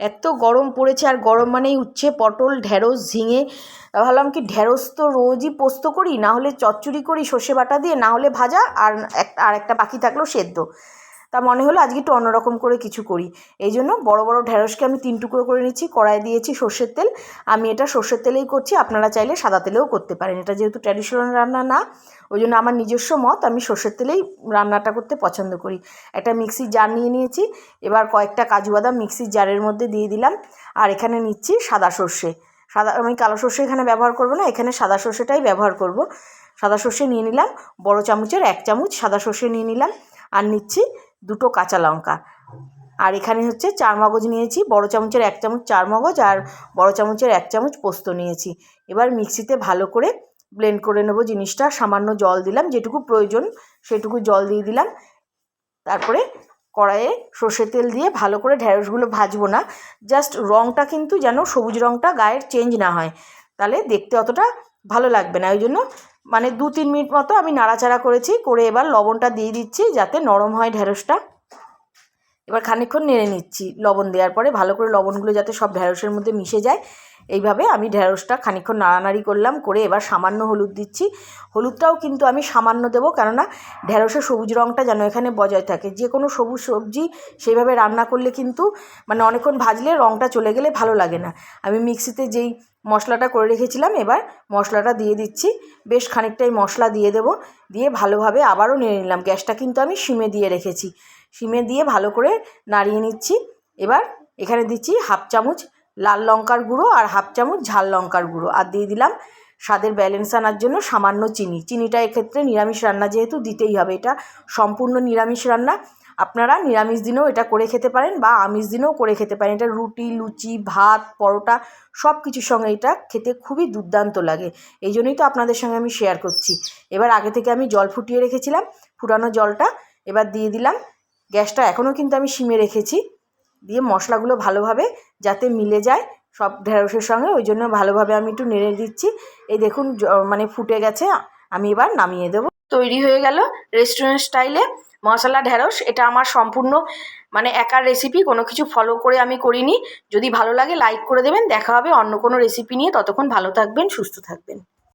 এত গরম পড়েছে আর গরম মানেই উচ্ছে, পটল ঢ্যাঁড়স ঝিঙে। ভাবলাম কি ঢ্যাঁড়স তো রোজই পোস্ত করি, না হলে চচ্চড়ি করি সর্ষে বাটা দিয়ে, না হলে ভাজা, আর আর একটা বাকি থাকল সেদ্ধ। তা মনে হলো আজকে একটু অন্যরকম করে কিছু করি। এই জন্য বড় বড় ঢ্যাঁড়সকে আমি তিন টুকরো করে নিচ্ছি, কড়াই দিয়েছি সর্ষের তেল। আমি এটা সর্ষের তেলেই করছি, আপনারা চাইলে সাদা তেলেও করতে পারেন। এটা যেহেতু ট্র্যাডিশনাল রান্না না, ওই জন্য আমার নিজস্ব মত, আমি সর্ষের তেলেই রান্নাটা করতে পছন্দ করি। একটা মিক্সির জার নিয়ে নিয়েছি, এবার কয়েকটা কাজু বাদাম মিক্সির জারের মধ্যে দিয়ে দিলাম, আর এখানে নিচ্ছি সাদা সর্ষে। সাদা, আমি কালো সর্ষে এখানে ব্যবহার করব না, এখানে সাদা সর্ষেটাই ব্যবহার করব। সাদা সর্ষে নিয়ে নিলাম, বড় চামচের এক চামচ সাদা সর্ষে নিয়ে নিলাম, আর নিচ্ছি দুটো কাঁচা লঙ্কা। আর এখানে হচ্ছে চার মগজ নিয়েছি, বড় চামচের এক চামচ চার মগজ আর বড় চামচের এক চামচ পোস্ত নিয়েছি। এবার মিক্সিতে ভালো করে ব্লেন্ড করে নেব জিনিসটা, সামান্য জল দিলাম, যেটুকু প্রয়োজন সেটুকু জল দিয়ে দিলাম। তারপরে কড়াইয়ে সর্ষের তেল দিয়ে ভালো করে ঢ্যাঁড়সগুলো ভাজবো না, জাস্ট রঙটা কিন্তু যেন সবুজ রঙটা গায়ের চেঞ্জ না হয়, তাহলে দেখতে অতটা ভালো লাগবে না। ওই জন্য মানে দু তিন মিনিট মতো আমি নাড়াচাড়া করেছি, করে এবার লবণটা দিয়ে দিচ্ছি যাতে নরম হয় ঢেঁড়সটা। এবার খানিক্ষণ নেড়ে নিচ্ছি লবণ দেওয়ার পরে, ভালো করে লবণগুলো যাতে সব ঢেঁড়সের মধ্যে মিশে যায়। এইভাবে আমি ঢ্যাঁড়সটা খানিকক্ষণ নাড়ানাড়ি করলাম, করে এবার সামান্য হলুদ দিচ্ছি। হলুদটাও কিন্তু আমি সামান্য দেবো, কেননা ঢ্যাঁড়সের সবুজ রঙটা যেন এখানে বজায় থাকে। যে কোনো সবুজ সবজি সেইভাবে রান্না করলে কিন্তু মানে অনেকক্ষণ ভাজলে রঙটা চলে গেলে ভালো লাগে না। আমি মিক্সিতে যেই মশলাটা করে রেখেছিলাম, এবার মশলাটা দিয়ে দিচ্ছি। বেশ খানিকটাই মশলা দিয়ে দেবো, দিয়ে ভালোভাবে আবারও নেড়ে নিলাম। গ্যাসটা কিন্তু আমি সিমে দিয়ে রেখেছি। সিমে দিয়ে ভালো করে নাড়িয়ে নিচ্ছি। এবার এখানে দিচ্ছি হাফ চামচ লাল লঙ্কার গুঁড়ো আর হাফ চামচ ঝাল লঙ্কার গুঁড়ো। আর দিয়ে দিলাম স্বাদের ব্যালেন্স আনার জন্য সামান্য চিনি। চিনিটা এক্ষেত্রে নিরামিষ রান্না যেহেতু দিতেই হবে। এটা সম্পূর্ণ নিরামিষ রান্না। আপনারা নিরামিষ দিনেও এটা করে খেতে পারেন বা আমিষ দিনেও করে খেতে পারেন। এটা রুটি, লুচি, ভাত, পরোটা সব কিছুর সঙ্গে এটা খেতে খুবই দুর্দান্ত লাগে। এই জন্যই তো আপনাদের সঙ্গে আমি শেয়ার করছি। এবার আগে থেকে আমি জল ফুটিয়ে রেখেছিলাম। ফুটানো জলটা। এবার দিয়ে দিলাম। গ্যাসটা এখনও কিন্তু আমি সিমে রেখেছি। দিয়ে মশলাগুলো ভালোভাবে যাতে মিলে যায় সব ঢেঁড়সের সঙ্গে, ওই জন্য ভালোভাবে আমি একটু নেড়ে দিচ্ছি। এই দেখুন মানে ফুটে গেছে, আমি এবার নামিয়ে দেবো। তৈরি হয়ে গেল রেস্টুরেন্ট স্টাইলে মশলা, ঢেঁড়স, এটা আমার সম্পূর্ণ মানে একার রেসিপি কোনো কিছু ফলো করে আমি করিনি। যদি ভালো লাগে লাইক করে দেবেন, দেখা হবে অন্য কোনো রেসিপি নিয়ে। ততক্ষণ ভালো থাকবেন, সুস্থ থাকবেন।